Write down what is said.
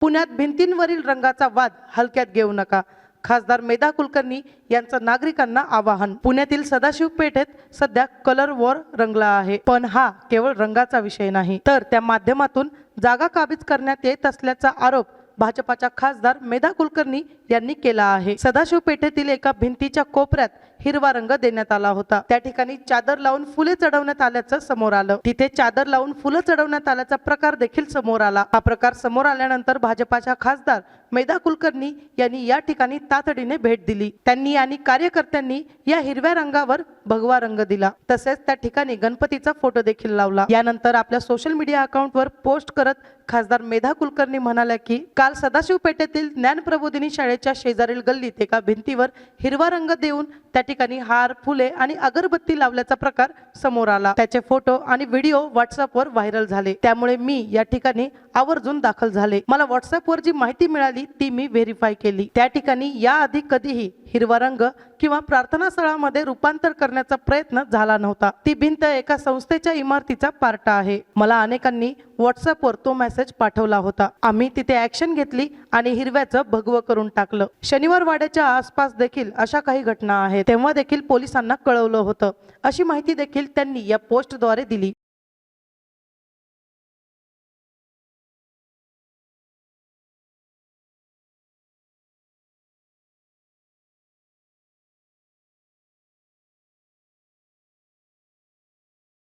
पुण्यात भिंतींवरील रंगाचा वाद हलक्यात घेऊ नका. खासदार मेधा कुलकर्णी यांचं नागरिकांना आवाहन. पुण्यातील सदाशिव पेठेत सध्या कलर वॉर रंगला आहे. पण हा केवळ रंगाचा विषय नाही. तर त्या माध्यमातून जागा काबीज करण्यात येत असल्याचा आरोप भाजपाच्या खासदार मेधा कुलकर्णी यांनी केला आहे. सदाशिव पेठेतील एका भिंतीच्या कोपऱ्यात हिरवा रंग देण्यात आला होता. त्या ठिकाणी चादर लावून फुले चढवण्यात आल्याचं समोर आलं. तिथे चादर लावून फुलं चढवण्यात आल्याचा प्रकार देखील समोर आला. हा प्रकार समोर आल्यानंतर भाजपाच्या खासदार मेधा कुलकर्णी यांनी या ठिकाणी तातडीने भेट दिली. त्यांनी आणि कार्यकर्त्यांनी या हिरव्या रंगावर भगवा रंग दिला. तसेच त्या ठिकाणी गणपतीचा फोटो देखील लावला. यानंतर आपल्या सोशल मीडिया अकाउंटवर पोस्ट करत खासदार मेधा कुलकर्णी म्हणाल्या की काल सदाशिव पेठेतील ज्ञान प्रबोधिनी शाळेच्या शेजारील गल्लीत एका भिंतीवर हिरवा रंग देऊन त्या ठिकाणी हार फुले आणि अगरबत्ती लावल्याचा प्रकार समोर आला. त्याचे फोटो आणि व्हिडिओ व्हॉट्सअपवर व्हायरल झाले. त्यामुळे मी या ठिकाणी आवर्जून दाखल झाले. मला व्हॉट्सअपवर जी माहिती मिळाली ती मी व्हेरीफाय केली. त्या ठिकाणी याआधी कधीही हिरवा रंग किंवा प्रार्थना स्थळामध्ये रूपांतर करण्याचा प्रयत्न झाला नव्हता. ती भिंत एका संस्थेच्या इमारतीचा पार्ट आहे. मला अनेकांनी व्हॉट्सअपवर तो मेसेज पाठवला होता. आम्ही तिथे ऍक्शन घेतली आणि हिरव्याचं भगवं करून टाकलं. शनिवार वाड्याच्या आसपास देखील अशा काही घटना आहेत. तेव्हा देखील पोलिसांना कळवलं होतं. अशी माहिती देखील त्यांनी या पोस्टद्वारे दिली.